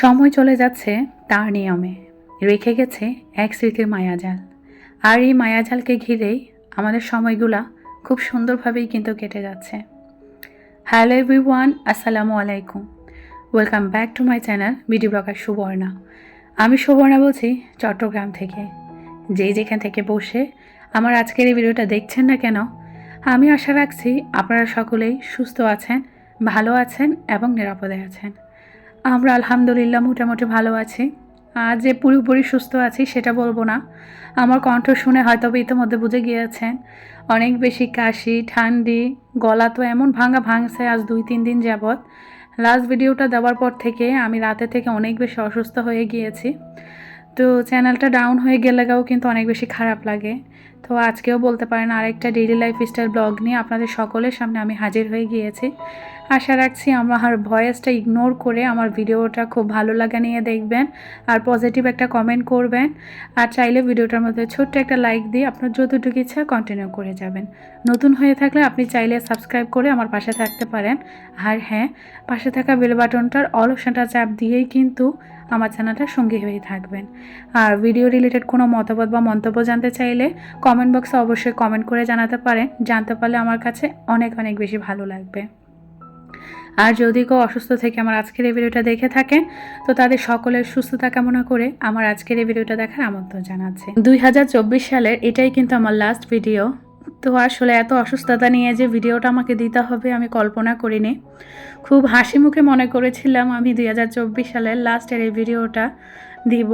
সময় চলে যাচ্ছে তার নিয়মে। রেখে গেছে এক স্মৃতির মায়াজাল। আর এই মায়াজালকে ঘিরেই আমাদের সময়গুলা খুব সুন্দরভাবেই কিন্তু কেটে যাচ্ছে। হ্যালো এভরিওয়ান, আসসালামু আলাইকুম। Welcome back to my channel BD blogger Suborna. আমি সুবর্ণা বলছি চট্টগ্রাম থেকে। যেই যেখান থেকে বসে আমার আজকের এই ভিডিওটা দেখছেন না কেন, আমি আশা রাখছি আপনারা সকলেই সুস্থ আছেন, ভালো আছেন এবং নিরাপদে আছেন। আমরা আলহামদুলিল্লাহ মোটামুটি ভালো আছি। আর যে পুরোপুরি সুস্থ আছি সেটা বলব না। আমার কণ্ঠ শুনে হয়তো ইতিমধ্যে বুঝে গিয়েছেন অনেক বেশি কাশি, ঠান্ডি, গলা তো এমন ভাঙা ভাঙছে আজ দুই তিন দিন যাবৎ। লাস্ট ভিডিওটা দেওয়ার পর থেকে আমি রাতে থেকে অনেক বেশি অসুস্থ হয়ে গিয়েছি। তো চ্যানেলটা ডাউন হয়ে গেলেও কিন্তু অনেক বেশি খারাপ লাগে। তো আজকেও বলতে পারেন আরেকটা ডেইলি লাইফ স্টাইল ব্লগ নিয়ে আপনাদের সকলের সামনে আমি হাজির হয়ে গিয়েছি। আশা রাখছি আমার ভয়েসটা ইগনোর করে আমার ভিডিওটা খুব ভালো লাগা নিয়ে দেখবেন আর পজিটিভ একটা কমেন্ট করবেন। আর চাইলে ভিডিওটার মধ্যে ছোট্ট একটা লাইক দিয়ে আপনার যতটুকু ইচ্ছা কন্টিনিউ করে যাবেন। নতুন হয়ে থাকলে আপনি চাইলে সাবস্ক্রাইব করে আমার পাশে থাকতে পারেন। আর হ্যাঁ পাশে থাকা বেল বাটনটার অল অপশনটা চাপ দিয়েই কিন্তু আমার চ্যানেলটার সঙ্গী হয়ে থাকবেন। আর ভিডিও রিলেটেড কোনো মতামত বা মন্তব্য জানতে চাইলে কমেন্ট বক্সে অবশ্যই কমেন্ট করে জানাতে পারেন। জানতে পারলে আমার কাছে অনেক অনেক বেশি ভালো লাগবে। আর যদি কেউ অসুস্থ থেকে আমার আজকের এই ভিডিওটা দেখে থাকেন, তো তাদের সকলের সুস্থতা কামনা করে আমার আজকের এই ভিডিওটা দেখার আমন্ত্রণ জানাচ্ছে। দুই সালের এটাই কিন্তু আমার লাস্ট ভিডিও তো আসলে এত অসুস্থতা নিয়ে যে ভিডিওটা আমাকে দিতে হবে, আমি কল্পনা করিনি। খুব হাসি মুখে মনে করেছিলাম আমি দুই হাজার চব্বিশ সালের লাস্টের এই ভিডিওটা দিব।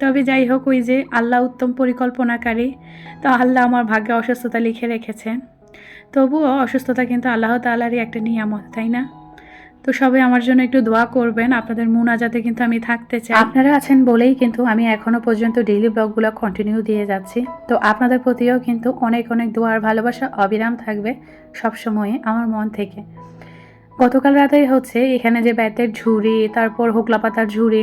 তবে যাই হোক, ওই যে আল্লাহ উত্তম পরিকল্পনাকারী, তো আল্লাহ আমার ভাগ্যে অসুস্থতা লিখে রেখেছে। তবুও অসুস্থতা কিন্তু আল্লাহ তাল্লাহারই একটা নিয়ামত, তাই না? তো সবাই আমার জন্য একটু দোয়া করবেন, আপনাদের মুনাজাতে কিন্তু আমি থাকতে চাই। আপনারা আছেন বলেই কিন্তু আমি এখনও পর্যন্ত ডেইলি ব্লগগুলো কন্টিনিউ দিয়ে যাচ্ছি। তো আপনাদের প্রতিও কিন্তু অনেক অনেক দোয়ার ভালোবাসা অবিরাম থাকবে সবসময় আমার মন থেকে। গতকাল রাতেই হচ্ছে এখানে যে ব্যাতের ঝুড়ি, তারপর হোকলা পাতার ঝুড়ি,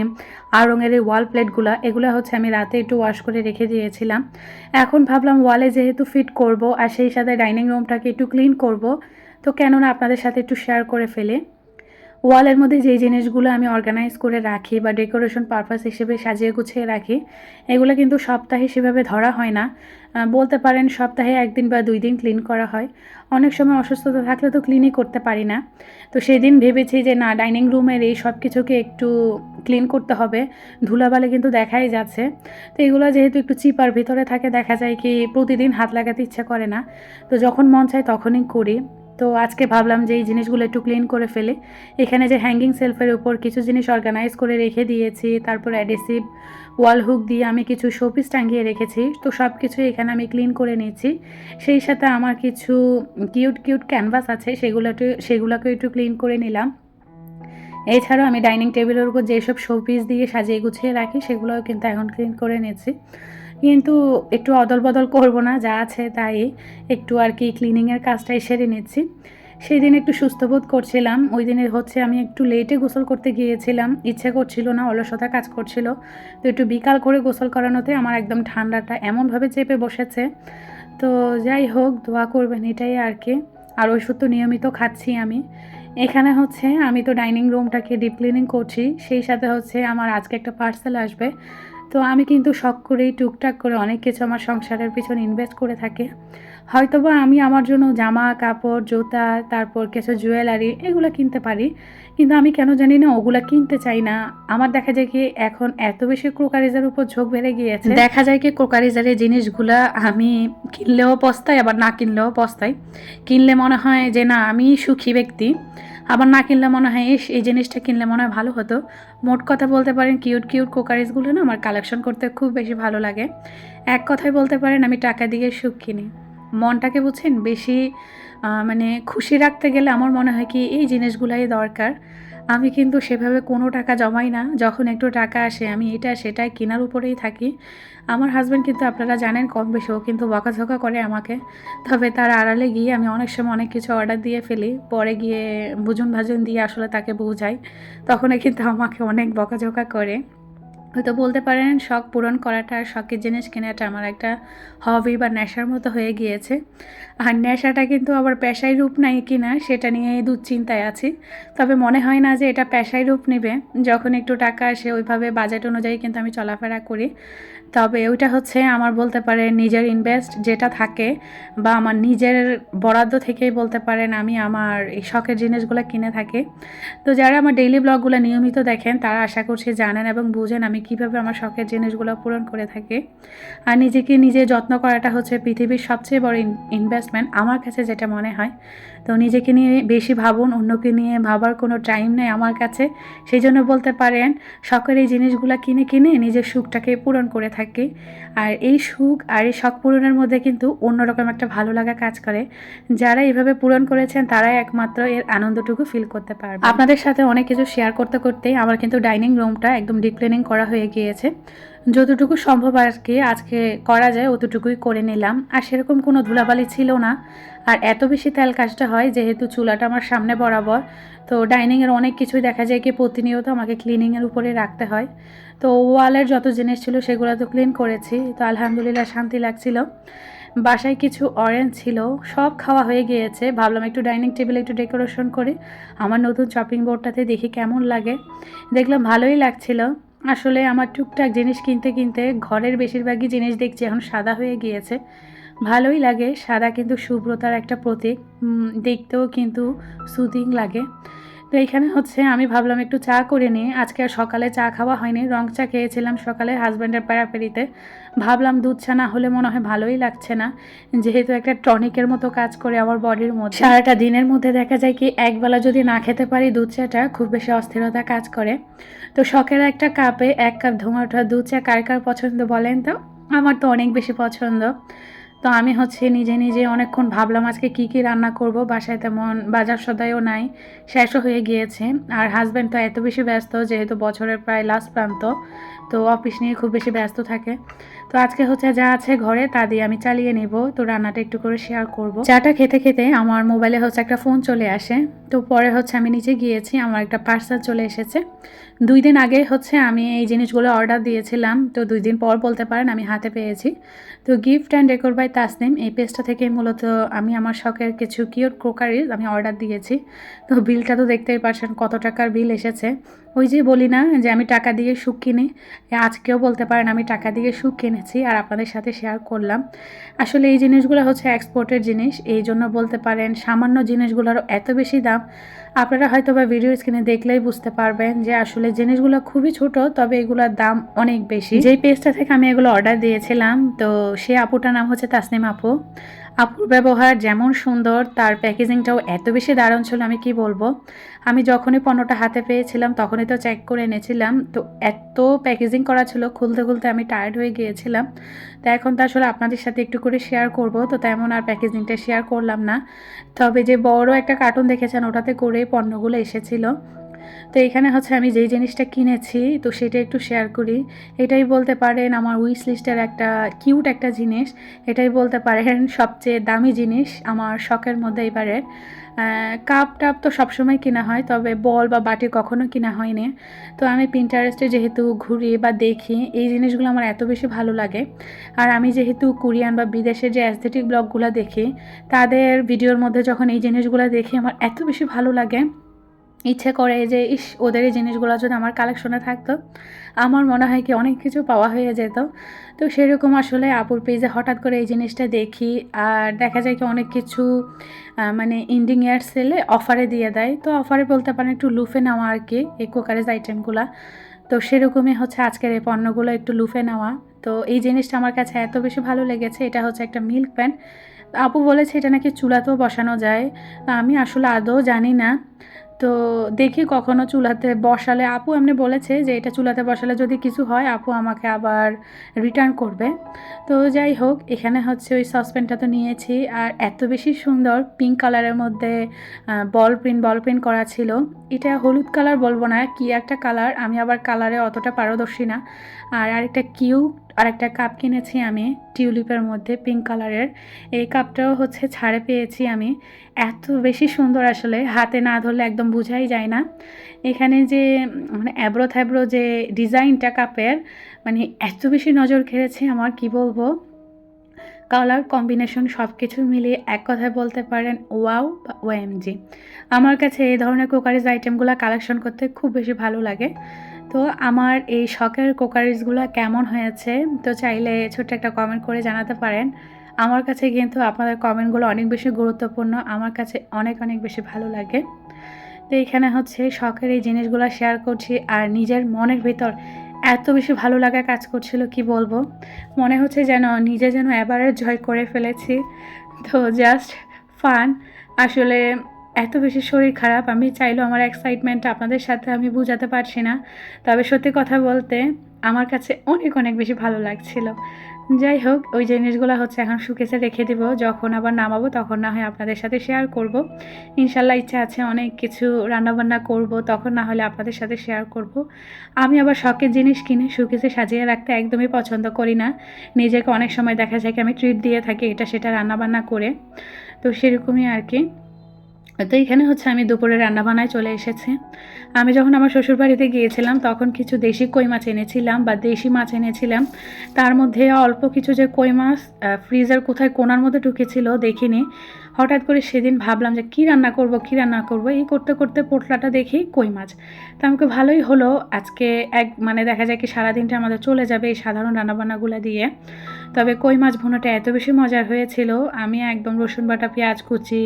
আর রঙের এই ওয়াল প্লেটগুলো এগুলো হচ্ছে আমি রাতে একটু ওয়াশ করে রেখে দিয়েছিলাম। এখন ভাবলাম ওয়ালে যেহেতু ফিট করব, আর সেই সাথে ডাইনিং রুমটাকে একটু ক্লিন করব, তো কেননা আপনাদের সাথে একটু শেয়ার করে ফেলে। ওয়ালের মধ্যে যেই জিনিসগুলো আমি অর্গানাইজ করে রাখি বা ডেকোরেশন পারপাস হিসেবে সাজিয়ে গুছিয়ে রাখি, এগুলো কিন্তু সপ্তাহে সেভাবে ধরা হয় না। বলতে পারেন সপ্তাহে একদিন বা দুই দিন ক্লিন করা হয়। অনেক সময় অসুস্থতা থাকলে তো ক্লিনই করতে পারি না। তো সেদিন ভেবেছি যে না ডাইনিং রুমের এই সব কিছুকে একটু ক্লিন করতে হবে। ধুলাবালে কিন্তু দেখাই যাচ্ছে। তো এগুলো যেহেতু একটু চিপার ভিতরে থাকে, দেখা যায় কি প্রতিদিন হাত লাগাতে ইচ্ছা করে না। তো যখন মন চায় তখনই করি। তো আজকে ভাবলাম যে এই জিনিসগুলো একটু ক্লিন করে ফেলে। এখানে যে হ্যাঙ্গিং সেলফের উপর কিছু জিনিস অর্গানাইজ করে রেখে দিয়েছি, তারপর অ্যাডেসিভ ওয়াল হুক দিয়ে আমি কিছু শোপিস টাঙ্গিয়ে রেখেছি। তো সব কিছু এখানে আমি ক্লিন করে নিয়েছি। সেই সাথে আমার কিছু কিউট কিউট ক্যানভাস আছে সেগুলো সেগুলোকে একটু ক্লিন করে নিলাম। এছাড়াও আমি ডাইনিং টেবিলের উপর যেসব শোপিস দিয়ে সাজিয়ে গুছিয়ে রাখি, সেগুলোও কিন্তু এখন ক্লিন করে নিয়েছি। কিন্তু একটু অদল বদল করব না, যা আছে তাই। একটু আর কি ক্লিনিংয়ের কাজটাই সেরে নিচ্ছি। সেই দিন একটু সুস্থ বোধ করছিলাম। ওই দিনে হচ্ছে আমি একটু লেটে গোসল করতে গিয়েছিলাম। ইচ্ছে করছিল না, অলসতা কাজ করছিল। তো একটু বিকাল করে গোসল করানোতে আমার একদম ঠান্ডাটা এমনভাবে চেপে বসেছে। তো যাই হোক, দোয়া করবেন এটাই আর কি। আর ওষুধ তো নিয়মিত খাচ্ছি আমি। এখানে হচ্ছে আমি তো ডাইনিং রুমটাকে ডিপ ক্লিনিং করছি। সেই সাথে হচ্ছে আমার আজকে একটা পার্সেল আসবে। তো আমি কিন্তু শখ করেই টুকটাক করে অনেক কিছু আমার সংসারের পিছনে ইনভেস্ট করে থাকি। হয়তোবা আমি আমার জন্য জামা, কাপড়, জুতা, তারপর কিছু জুয়েলারি এগুলো কিনতে পারি। কিন্তু আমি কেন জানি না ওগুলা কিনতে চাই না। আমার দেখা যায় কি এখন এত বেশি ক্রোকারিজের উপর ঝোঁক বেড়ে গিয়েছে। দেখা যায় কি ক্রোকারিজারের জিনিসগুলা আমি কিনলেও পস্তাই, আবার না কিনলেও পস্তাই। কিনলে মনে হয় যে না, আমি সুখী ব্যক্তি। আবার না কিনলে মনে হয় এস এই জিনিসটা কিনলে মনে হয় ভালো হতো। মোট কথা বলতে পারেন, কিউট কিউট কোকারিজগুলো না আমার কালেকশন করতে খুব বেশি ভালো লাগে। এক কথায় বলতে পারেন, আমি টাকা দিয়ে সুখ কিনি। মনটাকে বুঝছেন, বেশি মানে খুশি রাখতে গেলে আমার মনে হয় কি, এই জিনিসগুলাই দরকার। আমি কিন্তু সেভাবে কোনো টাকা জমাই না। যখন একটু টাকা আসে, আমি এটা সেটাই কেনার উপরেই থাকি। আমার হাজব্যান্ড কিন্তু আপনারা জানেন কম বেশি ও কিন্তু বকাঝকা করে আমাকে। তবে তার আড়ালে গিয়ে আমি অনেক সময় অনেক কিছু অর্ডার দিয়ে ফেলি। পরে গিয়ে বুঝুন ভাজন দিয়ে আসলে তাকে বোঝাই। তখনই কিন্তু আমাকে অনেক বকাঝকা করে। হয়তো বলতে পারেন শখ পূরণ করাটা আর শখের জিনিস কেনাটা আমার একটা হবি বা নেশার মতো হয়ে গিয়েছে। আর নেশাটা কিন্তু আবার পেশায় রূপ নাই কিনা সেটা নিয়ে দুশ্চিন্তায় আছি। তবে মনে হয় না যে এটা পেশায় রূপ নেবে। যখন একটু টাকা আসে, ওইভাবে বাজেট অনুযায়ী কিন্তু আমি চলাফেরা করি। তবে ওইটা হচ্ছে আমার বলতে পারে নিজের ইনভেস্ট যেটা থাকে বা আমার নিজের বরাদ্দ থেকেই বলতে পারেন আমি আমার এই শখের জিনিসগুলো কিনে থাকি। তো যারা আমার ডেইলি ব্লগগুলো নিয়মিত দেখেন, তারা আশা করছি জানেন এবং বুঝেন আমি কীভাবে আমার শখের জিনিসগুলো পূরণ করে থাকি। আর নিজেকে নিজে যত্ন করাটা হচ্ছে পৃথিবীর সবচেয়ে বড় ইনভেস্টমেন্ট আমার কাছে যেটা মনে হয়। তো নিজেকে নিয়ে বেশি ভাবুন, অন্যকে নিয়ে ভাবার কোনো টাইম নেই আমার কাছে। সেই জন্য বলতে পারেন, শখের এই জিনিসগুলো কিনে কিনে নিজের সুখটাকে পূরণ করে থাকি। আর এই সুখ আর এই শখ পূরণের মধ্যে কিন্তু অন্যরকম একটা ভালো লাগা কাজ করে। যারা এইভাবে পূরণ করেছেন, তারাই একমাত্র এর আনন্দটুকু ফিল করতে পারবে আপনাদের সাথে অনেক কিছু শেয়ার করতে করতেই আমার কিন্তু ডাইনিং রুমটা একদম ডিক্লিনিং করা হয়ে গিয়েছে। যতটুকু সম্ভব আর কি আজকে করা যায়, অতটুকুই করে নিলাম। আর সেরকম কোনো ধুলাবালি ছিল না। আর এত বেশি তেল কাজটা হয়, যেহেতু চুলাটা আমার সামনে বরাবর। তো ডাইনিংয়ের অনেক কিছুই দেখা যায় কি প্রতিনিয়ত আমাকে ক্লিনিংয়ের উপরে রাখতে হয়। তো ওয়ালের যত জিনিস ছিল সেগুলো তো ক্লিন করেছি। তো আলহামদুলিল্লাহ শান্তি লাগছিল। বাসায় কিছু অরেঞ্জ ছিল, সব খাওয়া হয়ে গিয়েছে। ভাবলাম একটু ডাইনিং টেবিলে একটু ডেকোরেশন করি। আমার নতুন শপিং বোর্ডটাতে দেখি কেমন লাগে। দেখলাম ভালোই লাগছিল। আসলে আমার টুকটাক জিনিস কিনতে কিনতে ঘরের বেশিরভাগই জিনিস দেখছি এখন সাদা হয়ে গিয়েছে। ভালোই লাগে, সাদা কিন্তু শুভ্রতার একটা প্রতীক। দেখতেও কিন্তু সুদিং লাগে। তো এইখানে হচ্ছে আমি ভাবলাম একটু চা করে নিই। আজকে আর সকালে চা খাওয়া হয়নি, রং চা খেয়েছিলাম সকালে হাজব্যান্ডের প্যারাপেরিতে ভাবলাম দুধ চা না হলে মনে হয় ভালোই লাগছে না। যেহেতু একটা টনিকের মতো কাজ করে আমার বডির মধ্যে। সারাটা দিনের মধ্যে দেখা যায় কি, একবেলা যদি না খেতে পারি দুধ চাটা, খুব বেশি অস্থিরতা কাজ করে। তো শখের একটা কাপে এক কাপ ধোঁয়াটা দুধ চা কার কার পছন্দ বলেন তো? আমার তো অনেক বেশি পছন্দ। তো আমি হচ্ছে নিজে নিজে অনেকক্ষণ ভাবলাম আজকে কি কি রান্না করব, বাসায় তেমন বাজার সদাইও নাই, শেষও হয়ে গিয়েছে। আর হাজব্যান্ড তো এত বেশি ব্যস্ত, যেহেতু বছরের প্রায় লাস্ট প্রান্ত, তো অফিস নিয়ে খুব বেশি ব্যস্ত থাকে। তো আজকে হচ্ছে যা আছে ঘরে তা দিয়ে আমি চালিয়ে নেব। তো রান্নাটা একটু করে শেয়ার করব। চাটা খেতে খেতে আমার মোবাইলে হচ্ছে একটা ফোন চলে আসে। তো পরে হচ্ছে আমি নিচে গিয়েছি, আমার একটা পার্সেল চলে এসেছে। দুই দিন আগে হচ্ছে আমি এই জিনিসগুলো অর্ডার দিয়েছিলাম। তো দুই দিন পর বলতে পারেন আমি হাতে পেয়েছি। তো gift and decor by Tasnim এই পেজটা থেকে মূলত আমি আমার শখের কিছু কিওর ক্রোকারিজ আমি অর্ডার দিয়েছি। তো বিলটা তো দেখতেই পারছেন কত টাকার বিল এসেছে। ওই যে বলি না যে আমি টাকা দিয়ে সুখ কিনি আজকেও বলতে পারেন আমি টাকা দিয়ে সুখ কিনেছি আর আপনাদের সাথে শেয়ার করলাম। আসলে এই জিনিসগুলো হচ্ছে এক্সপোর্টের জিনিস, এই জন্য বলতে পারেন সামান্য জিনিসগুলোরও এত বেশি দাম আপনারা হয়তো বা ভিডিও স্ক্রিনে দেখলেই বুঝতে পারবেন যে আসলে জিনিসগুলো খুবই ছোট, তবে এগুলোর দাম অনেক বেশি। যেই পেজটা থেকে আমি এগুলো অর্ডার দিয়েছিলাম, তো সে আপুটার নাম হচ্ছে তাসনিম আপু। আপুর ব্যবহার যেমন সুন্দর, তার প্যাকেজিংটাও এত বেশি দারুণ ছিল, আমি কি বলব? আমি যখনই পণ্যটা হাতে পেয়েছিলাম, তখনই তো চেক করে এনেছিলাম। তো এত প্যাকেজিং করা ছিল, খুলতে খুলতে আমি টায়ার্ড হয়ে গিয়েছিলাম। তো এখন তো আসলে আপনাদের সাথে একটু করে শেয়ার করব। তো তেমন আর প্যাকেজিংটা শেয়ার করলাম না। তবে যে বড় একটা কার্টুন দেখেছেন, ওটাতে করে পণ্যগুলো এসেছিল। তো এখানে হচ্ছে আমি যেই জিনিসটা কিনেছি, তো সেটা একটু শেয়ার করি। এটাই বলতে পারেন আমার উইশ লিস্টের একটা কিউট একটা জিনিস। এটাই বলতে পারেন সবচেয়ে দামি জিনিস আমার শখের মধ্যে এবারের। কাপ টাপ তো সবসময় কেনা হয়, তবে বল বা বাটি কখনো কেনা হয়নি। তো আমি পিন্টারেস্টে যেহেতু ঘুরি বা দেখি, এই জিনিসগুলো আমার এত বেশি ভালো লাগে। আর আমি যেহেতু কোরিয়ান বা বিদেশের যে অ্যাস্থেটিক ব্লগগুলো দেখি, তাদের ভিডিওর মধ্যে যখন এই জিনিসগুলো দেখি, আমার এত বেশি ভালো লাগে। ইচ্ছে করে যে, ইস, ওদের এই জিনিসগুলো যদি আমার কালেকশনে থাকতো, আমার মনে হয় কি অনেক কিছু পাওয়া হয়ে যেত। তো সেরকম আসলে আপুর পেজে হঠাৎ করে এই জিনিসটা দেখি, আর দেখা যায় কি অনেক কিছু মানে ইন্ডিং ইয়ার সেলে অফারে দিয়ে দেয়। তো অফারে বলতে পারেন একটু লুফে নেওয়া আর কি এই কোকারেজ আইটেমগুলো তো সেরকমই হচ্ছে আজকের এই পণ্যগুলো একটু লুফে নেওয়া। তো এই জিনিসটা আমার কাছে এত বেশি ভালো লেগেছে, এটা হচ্ছে একটা মিল্ক প্যান আপু বলেছে এটা নাকি চুলাতেও বসানো যায়। আমি আসলে আদৌ জানি না। তো দেখি কখনো চুলাতে বসালে। আপু এমনি বলেছে যে, এটা চুলাতে বসালে যদি কিছু হয়, আপু আমাকে আবার রিটার্ন করবে। তো যাই হোক, এখানে হচ্ছে ওই সসপ্যানটা তো নিয়েছি। আর এত বেশি সুন্দর পিঙ্ক কালারের মধ্যে বল প্রিন্ট বল প্রিন্ট করা ছিল। এটা হলুদ কালার বলব না, কি একটা কালার আমি আবার কালারে অতটা পারদর্শী না। আর আরেকটা কিউট আরেকটা কাপ কিনেছি আমি টিউলিপের মধ্যে পিঙ্ক কালারের এই কাপটাও হচ্ছে ছাড়ে পেয়েছি আমি। এত বেশি সুন্দর আসলে, হাতে না ধরলে একদম বোঝাই যায় না। এখানে যে মানে অ্যাব্রো থ্যাব্রো যে ডিজাইনটা কাপের মানে এত বেশি নজর কেড়েছে আমার, কি বলব? কালার কম্বিনেশন সব কিছু মিলিয়ে এক কথায় বলতে পারেন ওয়াও বা ওএমজি আমার কাছে এই ধরনের কোকারিজ আইটেমগুলো কালেকশন করতে খুব বেশি ভালো লাগে। তো আমার এই শখের কোকারিজগুলো কেমন হয়েছে? তো চাইলে ছোট্ট একটা কমেন্ট করে জানাতে পারেন। আমার কাছে কিন্তু আপনাদের কমেন্টগুলো অনেক বেশি গুরুত্বপূর্ণ। আমার কাছে অনেক অনেক বেশি ভালো লাগে। তো এখানে হচ্ছে শখের এই জিনিসগুলো শেয়ার করছি আর নিজের মনের ভিতর এত বেশি ভালো লাগা কাজ করছিল, কি বলব? মনে হচ্ছে যেন নিজে যেন এবারে জয় করে ফেলেছি। তো জাস্ট ফান আসলে এত বেশি শরীর খারাপ, আমি চাইলেও আমার এক্সাইটমেন্টটা আপনাদের সাথে আমি বোঝাতে পারছি না। তবে সত্যি কথা বলতে আমার কাছে অনেক অনেক বেশি ভালো লাগছিল। যাই হোক, ওই জিনিসগুলো হচ্ছে এখন শুকেসে রেখে দিব, যখন আবার নামাবো তখন না হয় আপনাদের সাথে শেয়ার করব। ইনশাল্লাহ ইচ্ছা আছে অনেক কিছু রান্নাবান্না করব, তখন না হলে আপনাদের সাথে শেয়ার করব। আমি আবার শখের জিনিস কিনে শুকেসে সাজিয়ে রাখতে একদমই পছন্দ করি না। নিজেকে অনেক সময় দেখা যায় কি আমি ট্রিট দিয়ে থাকি, এটা সেটা রান্নাবান্না করে। তো সেরকমই আর কি। তো এখানে হচ্ছে আমি দুপুরে রান্নাবান্নায় চলে এসেছি। আমি যখন আমার শ্বশুরবাড়িতে গিয়েছিলাম, তখন কিছু দেশি কই মাছ এনেছিলাম বা দেশি মাছ এনেছিলাম। তার মধ্যে অল্প কিছু যে কই মাছ ফ্রিজের কোথায় কোনার মধ্যে ঢুকেছিল দেখিনি। হঠাৎ করে সেদিন ভাবলাম যে কী রান্না করব, কী রান্না করব? এই করতে করতে পোটলাটা দেখি কই মাছ। তা আমাকে ভালোই হলো। আজকে এক মানে দেখা যায় কি সারাদিনটা আমাদের চলে যাবে এই সাধারণ রান্নাবান্নাগুলো দিয়ে। তবে কই মাছ ভুনাটা এত বেশি মজার হয়েছিল? আমি একদম রসুন বাটা, পেঁয়াজ কুচি,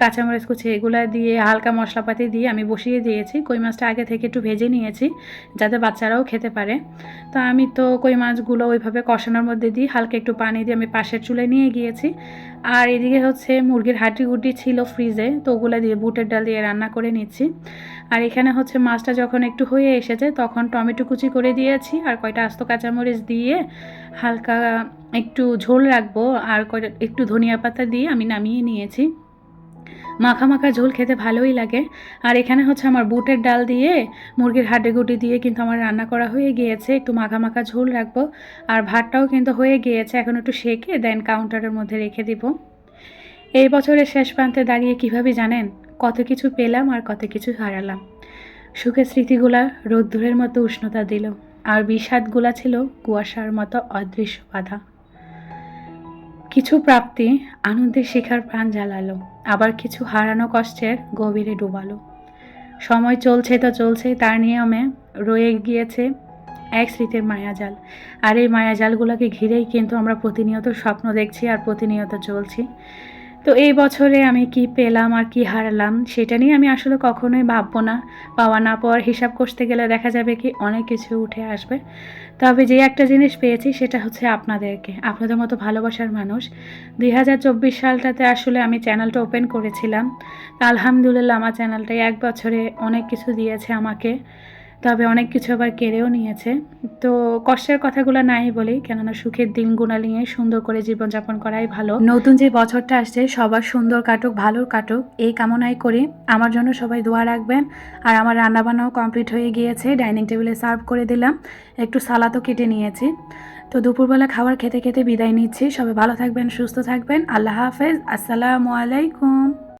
কাঁচামরিচ কুচি, এগুলো দিয়ে হালকা মশলাপাতি দিয়ে আমি বসিয়ে দিয়েছি। কই মাছটা আগে থেকে একটু ভেজে নিয়েছি, যাতে বাচ্চারাও খেতে পারে। তো আমি তো কই মাছগুলো ওইভাবে কষানোর মধ্যে দিই হালকা একটু পানি দিয়ে আমি পাশের চুলে নিয়ে গিয়েছি। আর এদিকে হচ্ছে মুরগির হাড্ডিগুড্ডি ছিল ফ্রিজে, তো ওগুলো দিয়ে বুটের ডাল দিয়ে রান্না করে নিচ্ছি। আর এখানে হচ্ছে মাছটা যখন একটু হয়ে এসেছে, তখন টমেটো কুচি করে দিয়েছি, আর কয়টা আস্ত কাঁচামরিচ দিয়ে হালকা একটু ঝোল রাখব, আর কয়টা একটু ধনিয়া পাতা দিয়ে আমি নামিয়ে নিয়েছি। মাখা মাখা ঝোল খেতে ভালোই লাগে। আর এখানে হচ্ছে আমার বুটের ডাল দিয়ে, মুরগির হাড্ডি গুটি দিয়ে কিন্তু আমার রান্না করা হয়ে গিয়েছে। একটু মাখা মাখা ঝোল রাখব। আর ভাতটাও কিন্তু হয়ে গিয়েছে। এখন একটু সেকে দেন কাউন্টারের মধ্যে রেখে দিব। এই বছরের শেষ প্রান্তে দাঁড়িয়ে কীভাবে জানেন? কত কিছু পেলাম আর কত কিছু হারালাম। সুখের স্মৃতিগুলা রোদ্দুরের মতো উষ্ণতা দিল। আর বিষাদগুলা ছিল কুয়াশার মতো অদৃশ্য বাধা। কিছু প্রাপ্তি আনন্দের শিখার প্রাণ জ্বালালো আবার কিছু হারানো কষ্টের গভীরে ডুবালো। সময় চলছে তো চলছে, তার নিয়মে রয়ে গিয়েছে এক স্মৃতির মায়াজাল। আর এই মায়াজালগুলোকে ঘিরেই কিন্তু আমরা প্রতিনিয়ত স্বপ্ন দেখছি আর প্রতিনিয়ত চলছি। তো এই বছরে আমি কি পেলাম আর কি হারালাম, সেটা নিয়ে আমি আসলে কখনোই ভাববো না। পাওয়া না পাওয়ার হিসাব করতে গেলে দেখা যাবে কি অনেক কিছু উঠে আসবে। তবে যে একটা জিনিস পেয়েছি সেটা হচ্ছে আপনাদেরকে। আপনাদের মতো ভালোবাসার মানুষ। দুই হাজার চব্বিশ সালটাতে আসলে আমি চ্যানেলটা ওপেন করেছিলাম। তা আলহামদুলিল্লাহ আমার চ্যানেলটাই এক বছরে অনেক কিছু দিয়েছে আমাকে। তবে অনেক কিছু আবার কেড়েও নিয়েছে। তো কষ্টের কথাগুলো নাই বলি কেননা সুখের দিনগুলো নিয়ে সুন্দর করে জীবনযাপন করাই ভালো। নতুন যে বছরটা আসছে, সবার সুন্দর কাটুক ভালো কাটুক, এই কামনাই করি। আমার জন্য সবাই দোয়া রাখবেন। আর আমার রান্নাবান্নাও কমপ্লিট হয়ে গিয়েছে, ডাইনিং টেবিলে সার্ভ করে দিলাম। একটু সালাদও কেটে নিয়েছি। তো দুপুরবেলা খাবার খেতে খেতে বিদায় নিচ্ছি। সবাই ভালো থাকবেন, সুস্থ থাকবেন। আল্লাহ হাফেজ। আসসালামু আলাইকুম।